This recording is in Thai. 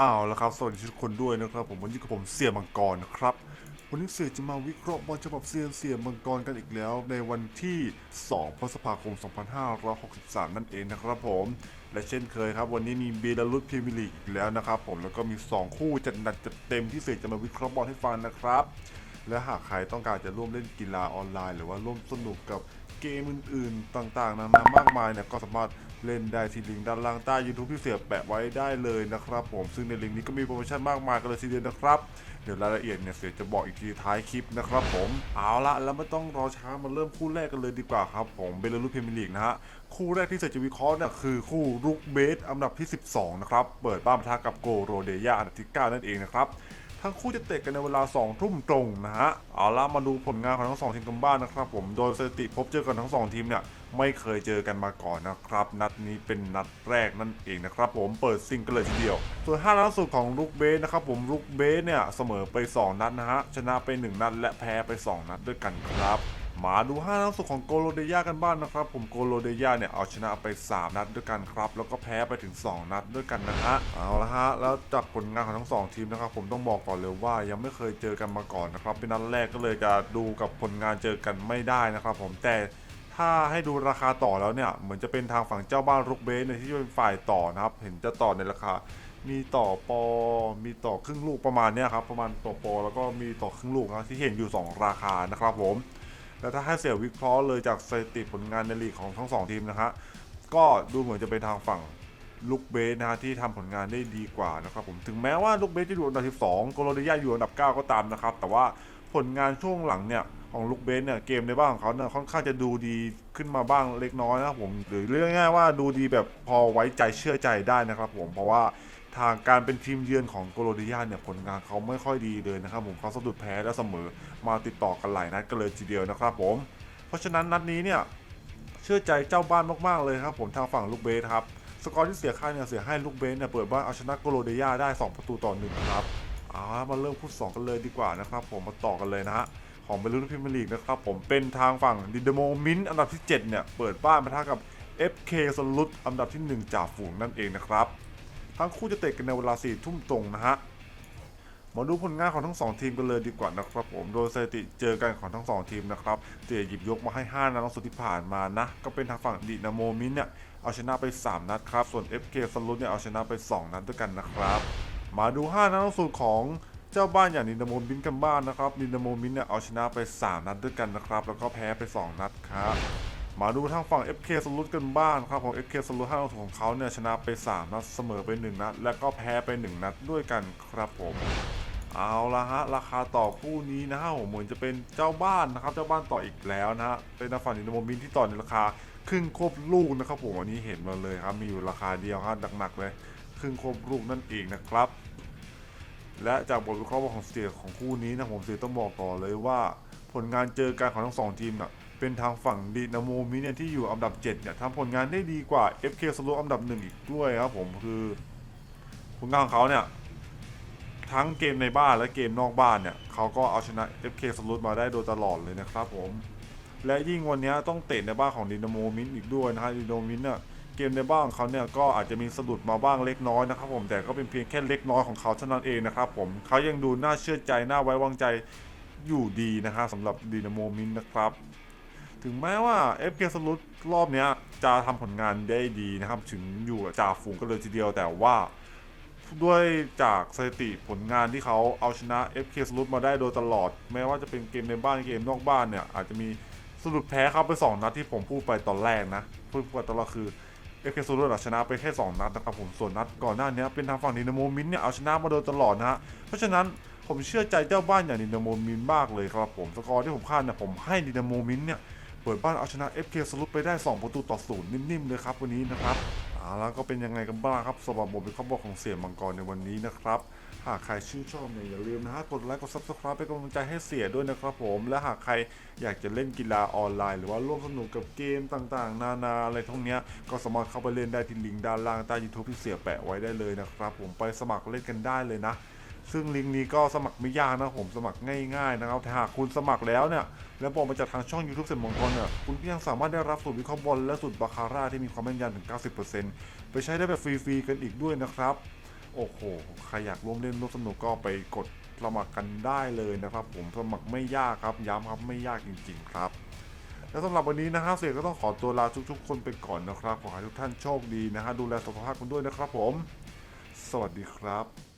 อ้าวแล้วครับ สวัสดีทุกคนด้วยนะครับ ผมวันนี้กับผมเสี่ยมังกรนะครับ วันนี้เสี่ยจะมาวิเคราะห์บอลฉบับเซียเสี่ยมังกรกันอีกแล้ว ในวันที่ 2 พฤษภาคม 2563 นั่นเองนะครับผม และเช่นเคยครับ วันนี้มีเบลารุสพรีเมียร์ลีกอีกแล้วนะครับผมแล้วก็มี 2 คู่จัดหนักจัดเต็มที่เสี่ยจะมาวิเคราะห์บอลให้ฟังนะครับ และหากใครต้องการจะร่วมเล่นกีฬาออนไลน์ หรือว่าร่วมสนุกกับเกมอื่นๆ ต่างๆนานามากมายเนี่ยก็สามารถ เล่นได้ที่ลิงก์ด้านล่างใต้ YouTube ที่เสียแปะไว้ได้เลยนะครับผมซึ่งในลิงก์นี้ก็มีโปรโมชั่นมากมายกันเลยทีเดียวนะครับ เดี๋ยวรายละเอียดเนี่ยเสียจะบอกอีกทีท้ายคลิปนะครับผมเอาละแล้วไม่ต้องรอช้ามาเริ่มคู่แรกกันเลยดีกว่าครับผมเบลลูพรีเมียร์ลีกนะฮะคู่แรกที่เสียจะวิเคราะห์เนี่ยคือคู่รุกเบสอันดับที่ 12 นะครับเปิดบ้านปะทะกับโกโรเดียอันดับที่ 9 นั่นเองนะครับ ทั้งคู่จะเตะกันในเวลา 2 ทุ่มตรงนะฮะ เอาละมาดูผลงานของทั้งสองทีมกันบ้างนะครับผม โดยสถิติพบเจอกันทั้งสองทีมเนี่ยไม่เคยเจอกันมาก่อนนะครับ นัดนี้เป็นนัดแรกนั่นเองนะครับผมเปิดซิงกันเลยทีเดียว ส่วน5นัดสุดของลูกเบสนะครับผมลูกเบสเนี่ยเสมอไป 2 นัดนะฮะชนะไป 1 นัดและแพ้ไป 2 นัดด้วยกันครับ มาดู5นัดสุดของโกโลเดียกันบ้างนะครับ ผมโกโลเดียเนี่ยเอาชนะไป 3 นัดด้วยกันครับ แล้วก็แพ้ไปถึง 2 นัดด้วยกันนะฮะเอาละฮะแล้วจากผลงานของทั้งสองทีมนะครับ ผมต้องบอกก่อนเลยว่ายังไม่เคยเจอกันมาก่อนนะครับ เป็นนัดแรกก็เลยจะดูกับผลงานเจอกันไม่ได้นะครับ ผมแต่ถ้าให้ดูราคาต่อแล้วเนี่ยเหมือนจะเป็นทางฝั่งเจ้าบ้านรุกเบสเนี่ยที่เป็นฝ่ายต่อนะครับ เห็นจะต่อในราคา มีต่อปอ มีต่อครึ่งลูกประมาณเนี้ยครับประมาณต่อปอแล้วก็มีต่อครึ่งลูกนะที่เห็นอยู่ 2 ราคานะครับผม แล้วถ้าให้เสียวิเคราะห์เลยจากสถิติผลงานในลีกของทั้งสองทีมนะฮะก็ดูเหมือนจะเป็นทางฝั่งลูกเบสนะฮะที่ทำผลงานได้ดีกว่านะครับผมถึงแม้ว่าลูกเบสจะอยู่อันดับ 12โกโลเดียอยู่อันดับ 9 ก็ตามนะครับ แต่ว่าผลงานช่วงหลังเนี่ย ของลูกเบสเนี่ยเกมในบ้านของเขาเนี่ยค่อนข้างจะดูดีขึ้นมาบ้างเล็กน้อยนะครับผมหรือเรียกง่ายๆว่าดูดีแบบพอไว้ใจเชื่อใจได้นะครับผมเพราะว่าทางการเป็นทีมเยือนของโกโลดิยาเนี่ยผลงานเขาไม่ค่อยดีเลยนะครับผมเขาสะดุดแพ้และเสมอมาติดต่อกันหลายนัดกันเลยทีเดียวนะครับผม เพราะฉะนั้นนัดนี้เนี่ยเชื่อใจเจ้าบ้านมากๆเลยครับผมทางฝั่งลูกเบสครับสกอร์ที่เสียค่าเนี่ยเสียให้ลูกเบสเนี่ยเปิดบ้านเอาชนะโกโลดิยได้ 2 ประตูต่อหนึ่งครับเอาละมาเริ่มคู่สองกันเลยดีกว่านะครับผมมาต่อกันเลยนะฮะ ของเบลูนพิมลีกนะครับผมเป็นทางฝั่งดินเดโมมินอันดับที่ 7 เนี่ย เปิดบ้านปะทะกับ FK สลุดอันดับที่ 1 จ่าฝูงนั่นเองนะครับ ทั้งคู่จะเตะกันในเวลา4ทุ่มตรงนะฮะมาดูผลงานของทั้ง 2 ทีมกันเลยดีกว่านะครับผม โดยสถิติเจอกันของทั้ง 2 ทีมนะครับเตะหยิบยกมาให้ 5นัดล่าสุดที่ผ่านมานะ ก็เป็นทางฝั่งดินาโมมินเนี่ยเอาชนะไป 3 นัดครับ ส่วน FK สลุดเนี่ยเอาชนะไป 2 นัดด้วยกันนะครับ มาดู 5นัดล่าสุดของ เจ้าบ้านอย่างดินาโมมินกันบ้านนะครับดินาโมมินเนี่ยเอาชนะไป 3 นัดด้วยกันนะครับ แล้วก็แพ้ไป 2 นัดครับมาดูทางฝั่ง FK สลุดกันบ้างครับของ FK สลุดห้านัดของเขาเนี่ยชนะไป 3 นัดเสมอไป 1 นัด และก็แพ้ไป 1 นัดด้วยกันครับผมเอาละฮะราคาต่อคู่นี้นะฮะผมเหมือนจะเป็นเจ้าบ้านนะครับ เจ้าบ้านต่ออีกแล้วนะฮะเป็นทางฝั่งดินาโมมินที่ต่อในราคาครึ่งครบลูกนะครับผมอันนี้เห็นมาเลยครับมีอยู่ราคาเดียวครับหนักๆเลยครึ่งครบลูกนั่นเองนะครับ และจากบทวิเคราะห์ของสเตทของคู่นี้นะผมสเตทต้องบอกต่อเลยว่า ผลงานเจอกันของทั้งสองทีมน่ะเป็นทางฝั่งดีนาโมมิเนี่ยที่อยู่อันดับ 7 เนี่ยทำผลงานได้ดีกว่า FK สโลอันดับหนึ่งอีกด้วยครับผมคือผลงานของเขาเนี่ยทั้งเกมในบ้านและเกมนอกบ้านเนี่ยเขาก็เอาชนะ FK สลุดมาได้โดยตลอดเลยนะครับผม และยิ่งวันนี้ต้องเตะในบ้านของดินาโมมินอีกด้วยนะฮะดินาโมมินเนี่ย เกมในบ้านของเขาเนี่ยก็อาจจะมีสะดุดมาบ้างเล็กน้อยนะครับผมแต่ก็เป็นเพียงแค่เล็กน้อยของเขาเท่านั้นเองนะครับผมเขายังดูน่าเชื่อใจน่าไว้วางใจอยู่ดีนะฮะสำหรับดินาโมมินนะครับ ถึงแม้ว่า FK สลุดรอบนี้จะทำผลงานได้ดีนะครับ ถึงอยู่จ่าฝูงกันเลยทีเดียวแต่ว่าด้วยจากสถิติผลงานที่เขาเอาชนะ FK สลุดมาได้โดยตลอด แม้ว่าจะเป็นเกมในบ้านเกมนอกบ้านเนี่ย อาจจะมีสะดุดแพ้เขาไป 2 นัดที่ผมพูดไปตอนแรกนะ พูดไปตอ นแรกคือ FK สลุดชนะไปแค่ 2 นัดนะครับผมส่วนนัดก่อนหน้านี้เป็นทางฝั่งดินโมมินเนี่ยเอาชนะมาโดยตลอดนะฮะเพราะฉะนั้นผมเชื่อใจเจ้าบ้านอย่างดินโมมินมากเลยครับผมสกอร์ที่ผมคาดเนี่ยผมให้ดินโมมินเนี่ยเปิดบ้านเอาชนะ FK สลุดไปได้ 2 ประตูต่อศูนย์นิ่มๆเลยครับวันนี้นะครับ เอาแล้วก็เป็นยังไงกันบ้างครับสำหรับบทวิเคราะห์ของเสียมังกรในวันนี้นะครับ หากใครชื่นชอบเนี่ยอย่าลืมนะฮะกดไลค์กด subscribe เป็นกำลังใจให้เสียด้วยนะครับผม และหากใครอยากจะเล่นกีฬาออนไลน์ หรือว่าร่วมสนุกกับเกมต่างๆ นานาอะไรทั้งเนี้ยก็สามารถเข้าไปเล่นได้ที่ลิงก์ด้านล่างใต้ยูทูบที่เสียแปะไว้ได้เลยนะครับผมไปสมัครเล่นกันได้เลยนะ ซึ่งลิงก์นี้ก็สมัครไม่ยากนะผมสมัครง่ายๆนะครับหากคุณสมัครแล้วเนี่ยแล้วบอกมาจากทางช่อง YouTube เซนมงคลเนี่ยคุณก็ยังสามารถได้รับสูตรวิเคราะห์บอลและสูตรบาคาร่าที่มีความแม่นยำถึง 90%ไปใช้ได้แบบฟรีๆกันอีกด้วยนะครับ โอ้โหใครอยากร่วมเล่นร่วมสนุกก็ไปกดสมัครกันได้เลยนะครับ ผมสมัครไม่ยากครับย้ำครับไม่ยากจริง ๆ ครับแล้วสำหรับวันนี้นะฮะเสียก็ต้องขอตัวลาทุกๆ คนไปก่อนนะครับ ขอให้ทุกท่านโชคดีนะฮะดูแลสุขภาพกันด้วยนะครับผม สวัสดีครับ